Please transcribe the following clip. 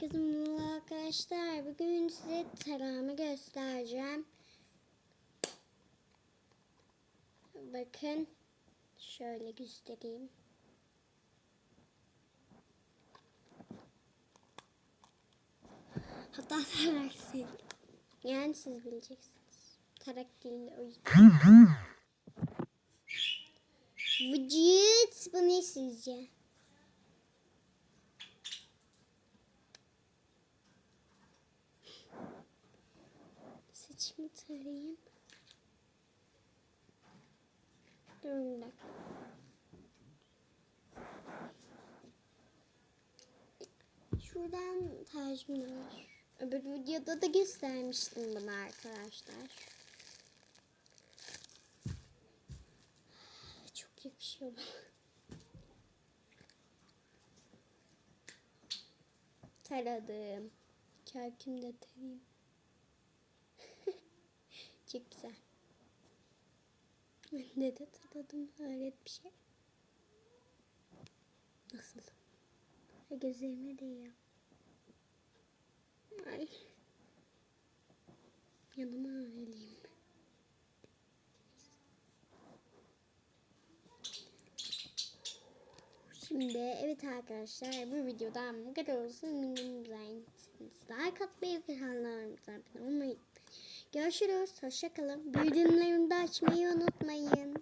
Herkese merhaba arkadaşlar. Bugün size tarağımı göstereceğim. Bakın. Şöyle göstereyim. Hatta tarak değil. Yani siz bileceksiniz. Tarak değil o yüzden. Vıcıt. Bu ne sizce? Saçımı tarayayım. Durun bir dakika. Şuradan tacım var. Öbür videoda da göstermiştim bunu arkadaşlar. Çok yakışıyor bana. Taradım. Kerküm de tarayayım. Çok güzel. Ne de tadadım hayret bir şey. Nasıl? Gözlerime değiyor. Ay. Yanıma alayım. Şimdi evet arkadaşlar bu videodan bu kadar olsun. Minimum like atmayı ve kanallarımıza abone olmayı. Görüşürüz. Hoşçakalın. Bildirimlerimi de açmayı unutmayın.